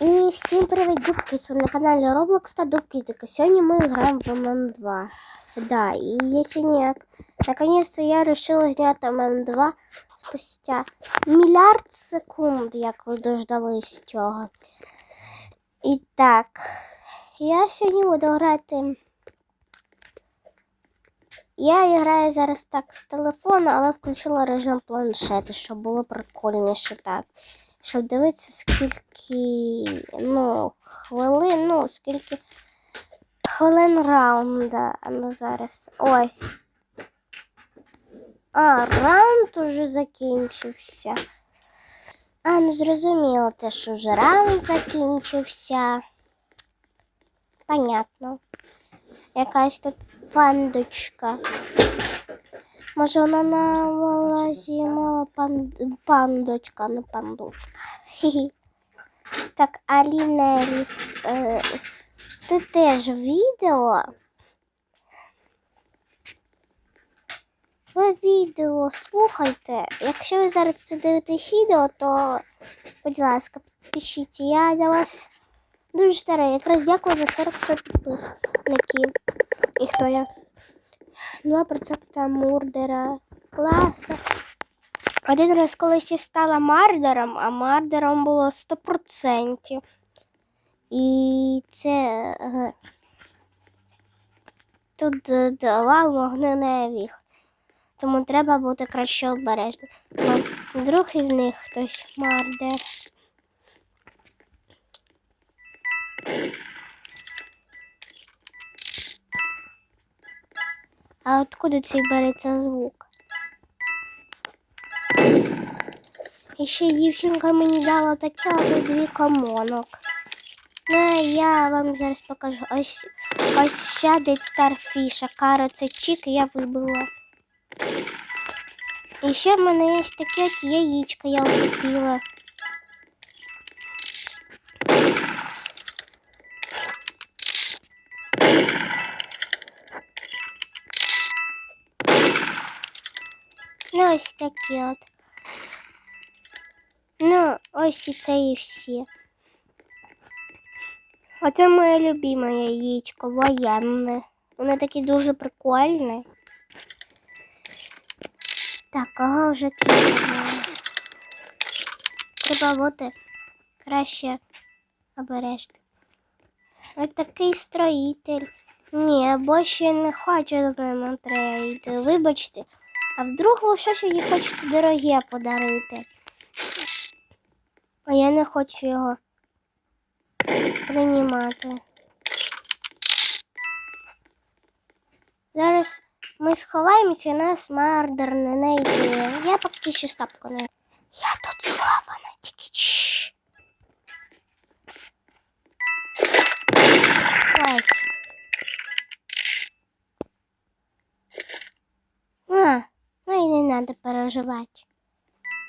Всім привіт, Дубкіс! Ви на каналі Roblox та Дубкіс. Сьогодні ми граємо в ММ2. Да, и если нет, наконец-то я решила снять ММ2 спустя мільярд секунд, як ви дождались цього. І так, я сьогодні буду грати. Я граю зараз так з телефону, але включила режим планшету, щоб було прикольніше так. Щоб дивитися, скільки ну, хвилин, ну, скільки хвилин раунда. Ну зараз. Ось. А, раунд уже закінчився. А, ну зрозуміло те, що вже раунд закінчився. Понятно. Якась тут пандочка. Може вона на малазі мала пан... пандочка, не пандочка. Так, Алінеліс, е, ти теж відео? Ви відео слухайте. Якщо ви зараз це дивитесь відео, то, будь ласка, підпишіть. Я для вас дуже старий. Якраз дякую за 43 підписників. І хто я? 2% мурдера. Класно. Один раз колись я стала мардером, а мардером було 100%. І це е, тут е, дала вогненевих. Тому треба бути краще обережним. Ну, Вдруг із них хтось мардер. А откуда цей береться звук? І ще дівчинка мені дала таке, а тут дві комонок. Ну, я вам зараз покажу. Ось ось ще дить старфіша. Каро це чік, я вибила. І ще в мене є таке яєчко, я успіла. Ну, ось такі от. Ну, ось і це і всі. Оце моє любиме яєчко, воєнне. Воно таке дуже прикольне. Так, кого вже кинули? Треба бути краще обережно. Ось такий строїтель. Ні, або ще не хочу з ним трейд. Вибачте. А вдруг ви щось їй хочете дороге подарити? А я не хочу його приймати. Зараз ми сховаємося, і нас мардер не знайде. Я поки що стопку не. Я тут схована, тільки чш. Ось. А, ну і не треба переживати.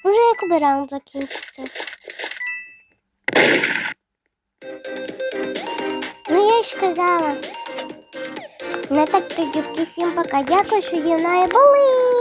Уже якби раунд закінчиться. Ну я ж сказала. Не так тоді всім пока. Дякую, що зі мною були.